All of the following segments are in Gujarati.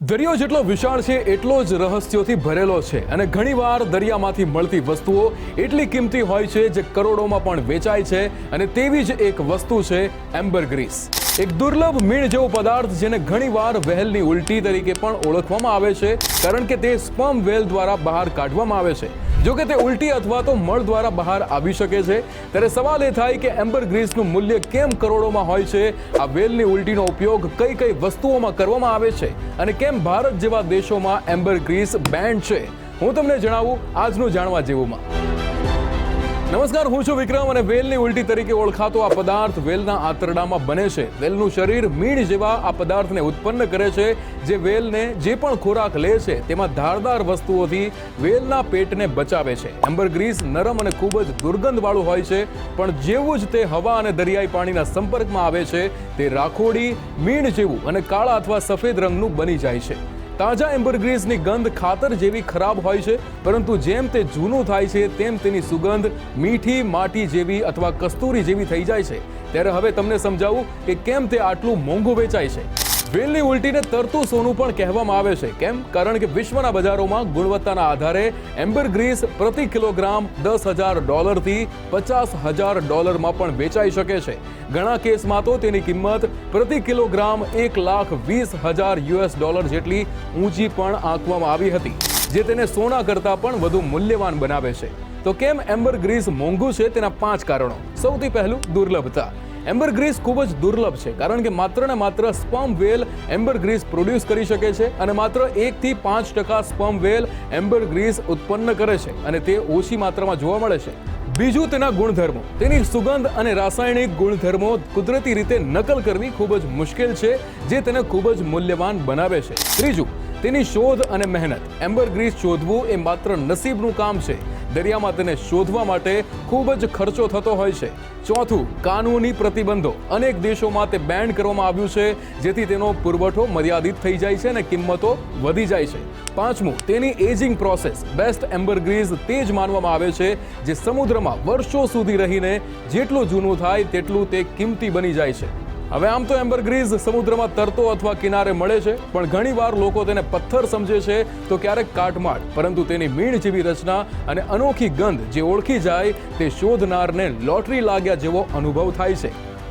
દરિયો જેટલો વિશાળ છે, એટલો જ રહસ્યોથી ભરેલો છે. અને ઘણીવાર દરિયામાંથી મળતી વસ્તુઓ એટલી કિંમતી હોય છે જે કરોડોમાં પણ વેચાય છે અને તેવી જ એક વસ્તુ છે એમ્બરગ્રીસ એક દુર્લભ મીણ જેવો પદાર્થ જેને ઘણીવાર વહેલની ઉલટી તરીકે પણ ઓળખવામાં આવે છે, કારણ કે તે સ્પર્મ વેલ દ્વારા બહાર કાઢવામાં આવે છે. જો કે તે ઉલટી અથવા તો મળ દ્વારા બહાર આવી શકે છે. ત્યારે સવાલ એ થાય કે એમ્બરગ્રીસનું મૂલ્ય કેમ કરોડોમાં હોય છે? આ વેલની ઉલટીનો ઉપયોગ કઈ કઈ વસ્તુઓમાં કરવામાં આવે છે? અને કેમ ભારત જેવા દેશોમાં એમ્બરગ્રીસ બેન્ડ છે? હું તમને જણાવું આજનું જાણવા જેવુંમાં. નમસ્કાર, હું છું વિક્રમ અને વેલની ઉલટી તરીકે ઓળખાતો આ પદાર્થ વેલના આંતરડામાં બને છે. વેલનું શરીર મીણ જેવા આ પદાર્થને ઉત્પન્ન કરે છે, જે વેલને જે પણ ખોરાક લે છે, તેમાં ધારદાર વસ્તુઓથી વેલના પેટને બચાવે છે. એમ્બરગ્રીસ નરમ અને ખૂબ જ દુર્ગંધવાળું હોય છે, પણ જેવું જ તે હવા અને દરિયાઈ પાણીના સંપર્કમાં આવે છે, તે રાખોડી, મીણ જેવું અને કાળા અથવા સફેદ રંગનું બની જાય છે. તાજા એમ્બરગ્રીઝની ગંધ ખાતર જેવી ખરાબ હોય છે, પરંતુ જેમ તે જૂનું થાય છે, તેમ તેની સુગંધ મીઠી, માટી જેવી અથવા કસ્તુરી જેવી થઈ જાય છે. ત્યારે હવે તમને સમજાવું કે કેમ તે આટલું મોંઘું વેચાય છે. વેલની ઉલટીને તરતું સોનું પણ કહેવામાં આવે છે. કેમ? કારણ કે વિશ્વના બજારોમાં ગુણવત્તાના આધારે એમ્બરગ્રીસ પ્રતિ કિલોગ્રામ દસ હજાર ડોલરથી પચાસ હજાર ડોલરમાં પણ વેચાઈ શકે છે. ઘણા કેસમાં તો તેની કિંમત પ્રતિ કિલોગ્રામ એક લાખ વીસ હજાર યુએસ ડોલર જેટલી ઊંચી પણ આંકવામાં આવી હતી, જે તેને સોના કરતાં પણ વધુ મૂલ્યવાન બનાવે છે. તો કેમ એમ્બરગ્રીસ મોંઘું છે તેના પાંચ કારણો? સૌથી પહેલું દુર્લભતા. એમ્બરગ્રીસ ખૂબ જ દુર્લભ છે, કારણ કે માત્ર ને માત્ર સ્પર્મ વેલ એમ્બરગ્રીસ પ્રોડ્યુસ કરી શકે છે અને માત્ર એકથી પાંચ ટકા સ્પર્મ વેલ એમ્બરગ્રીસ ઉત્પન્ન કરે છે અને તે ઓછી માત્રામાં જોવા મળે છે. બીજું તેના ગુણધર્મો. તેની સુગંધ અને રાસાયણિક ગુણધર્મો કુદરતી રીતે નકલ કરવી ખૂબ જ મુશ્કેલ છે, જે તેને ખૂબ જ મૂલ્યવાન બનાવે છે. ત્રીજું, તેની શોધ અને મહેનત. એમ્બરગ્રીસ શોધવું એ માત્ર નસીબનું કામ છે દરિયામાં તેને શોધવા માટે ખૂબ જ ખર્ચો થતો હોય છે. ચોથું, કાનૂની પ્રતિબંધો. અનેક દેશોમાં તે બેન કરવામાં આવ્યું છે, જેથી તેનો પુરવઠો મર્યાદિત થઈ જાય છે અને કિંમતો વધી જાય છે. પાંચમું, તેની એજિંગ પ્રોસેસ બેસ્ટ એમ્બરગ્રીઝ તે જ માનવામાં આવે છે, જે સમુદ્રમાં વર્ષો સુધી રહીને જેટલું જૂનું થાય તેટલું તે કિંમતી બની જાય છે. હવે આમ તો એમ્બરગ્રીઝ સમુદ્રમાં તરતો અથવા કિનારે મળે છે, પણ ઘણીવાર લોકો તેને પથ્થર સમજે છે તો ક્યારેક કાટમાળ. પરંતુ તેની મીણ જેવી રચના અને અનોખી ગંધ જે ઓળખી જાય તે શોધનારને લોટરી લાગ્યા જેવો અનુભવ થાય છે.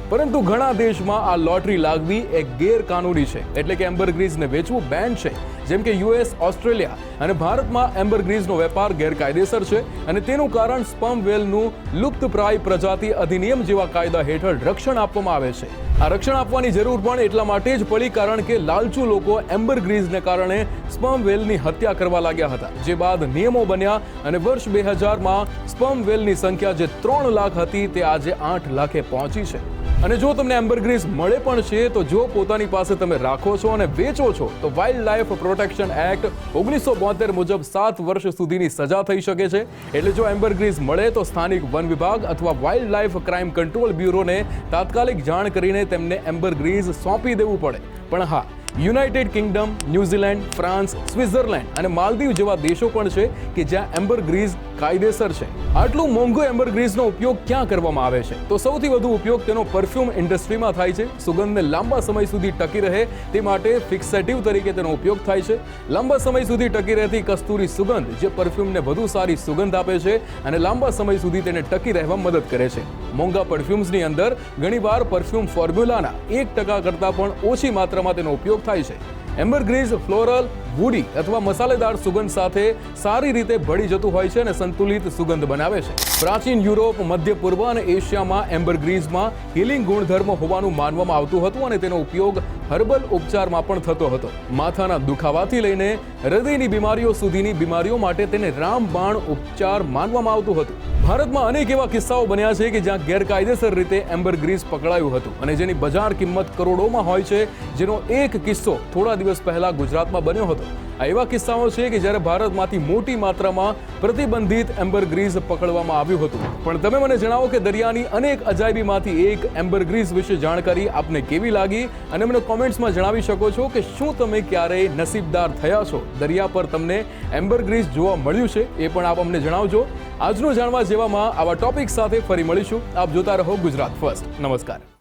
પરંતુ ઘણા દેશમાં આ લોટરી લાગવી એ ગેરકાનૂની છે. એટલે કે એમ્બરગ્રીઝને વેચવું બેન છે. જેમ કે યુએસ, ઓસ્ટ્રેલિયા અને ભારતમાં એમ્બરગ્રીઝનો વેપાર ગેરકાયદેસર છે અને તેનું કારણ સ્પમ વેલનું લુપ્તપ્રાય પ્રજાતિ અધિનિયમ જેવા કાયદા હેઠળ રક્ષણ આપવામાં આવે છે. આ રક્ષણ આપવાની જરૂર પણ એટલા માટે જ પડી કારણ કે લાલચુ લોકો એમ્બરગ્રીઝને કારણે સ્પમ વેલની હત્યા કરવા લાગ્યા હતા. જે બાદ નિયમો બન્યા અને વર્ષ બે હજારમાં સ્પમ વેલની સંખ્યા જે ત્રણ લાખ હતી તે આજે આઠ લાખે પહોંચી છે. અને જો તમને એમ્બરગ્રીસ મળે પણ છે, તો જો પોતાની પાસે તમે રાખો છો અને વેચો છો, તો વાઇલ્ડ લાઈફ પ્રોટેક્શન એક્ટ ઓગણીસો બોતેર મુજબ સાત વર્ષ સુધીની સજા થઈ શકે છે. એટલે જો એમ્બરગ્રીસ મળે, તો સ્થાનિક વન વિભાગ અથવા વાઇલ્ડ લાઈફ ક્રાઇમ કંટ્રોલ બ્યુરોને તાત્કાલિક જાણ કરીને તેમને એમ્બરગ્રીઝ સોંપી દેવું પડે. પણ હા United Kingdom New Zealand France Switzerland અને માલદીવ જેવા દેશો પણ છે કે જ્યાં એમ્બરગ્રીઝ કાયદેસર છે. આટલું મોંઘું એમ્બરગ્રીઝનો ઉપયોગ ક્યાં કરવામાં આવે છે? તો સૌથી વધુ ઉપયોગ તેનો પરફ્યુમ ઇન્ડસ્ટ્રીમાં થાય છે. સુગંધને લાંબા સમય સુધી ટકી રહે તે માટે ફિક્સેટિવ તરીકે તેનો ઉપયોગ થાય છે. લાંબા સમય સુધી ટકી રહેતી કસ્તુરી સુગંધ જે પરફ્યુમને વધુ સારી સુગંધ આપે છે અને લાંબા સમય સુધી તેને ટકી રહેવા મદદ કરે છે. મોંઘા પરફ્યુમ્સની અંદર ઘણીવાર પરફ્યુમ ફોર્મ્યુલાના એક ટકા કરતાં પણ ઓછી માત્રામાં તેનો ઉપયોગ થાય છે. એમ્બરગ્રીઝ ફ્લોરલ, વુડી અથવા મસાલેદાર સુગંધ સાથે સારી રીતે ભળી જતું હોય છે અને સંતુલિત સુગંધ બનાવે છે. પ્રાચીન યુરોપ મધ્ય પૂર્વ અને એશિયામાં એમ્બરગ્રીઝમાં હિલિંગ ગુણધર્મ હોવાનું માનવામાં આવતું હતું અને તેનો ઉપયોગ હર્બલ ઉપચારમાં પણ થતો હતો. માથાના દુખાવાથી લઈને હૃદયની બીમારીઓ સુધીની બીમારીઓ માટે તેને રામબાણ ઉપચાર માનવામાં આવતું હતું. ભારતમાં અનેક એવા કિસ્સાઓ બન્યા છે કે જ્યાં ગેરકાયદેસર રીતે એમ્બરગ્રીઝ પકડાયું હતું અને જેની બજાર કિંમત કરોડોમાં હોય છે, જેનો એક કિસ્સો થોડા દિવસ પહેલા ગુજરાતમાં બન્યો હતો. આ એવા કિસ્સાઓ છે કે જ્યારે ભારતમાંથી મોટી માત્રામાં પ્રતિબંધિત એમ્બરગ્રીઝ પકડવામાં આવ્યું હતું. પણ તમે મને જણાવો કે દરિયાની અનેક અજાયબીમાંથી એક એમ્બરગ્રીઝ વિશે જાણકારી આપને કેવી લાગી? અને મને કોમેન્ટ્સમાં જણાવી શકો છો કે શું તમે ક્યારેય નસીબદાર થયા છો? દરિયા પર તમને એમ્બરગ્રીઝ જોવા મળ્યું છે એ પણ આપ અમને જણાવજો. આજનું જાણવા જેવામાં આવા ટોપિક સાથે ફરી મળીશું. આપ જોતા રહો ગુજરાત ફર્સ્ટ. નમસ્કાર.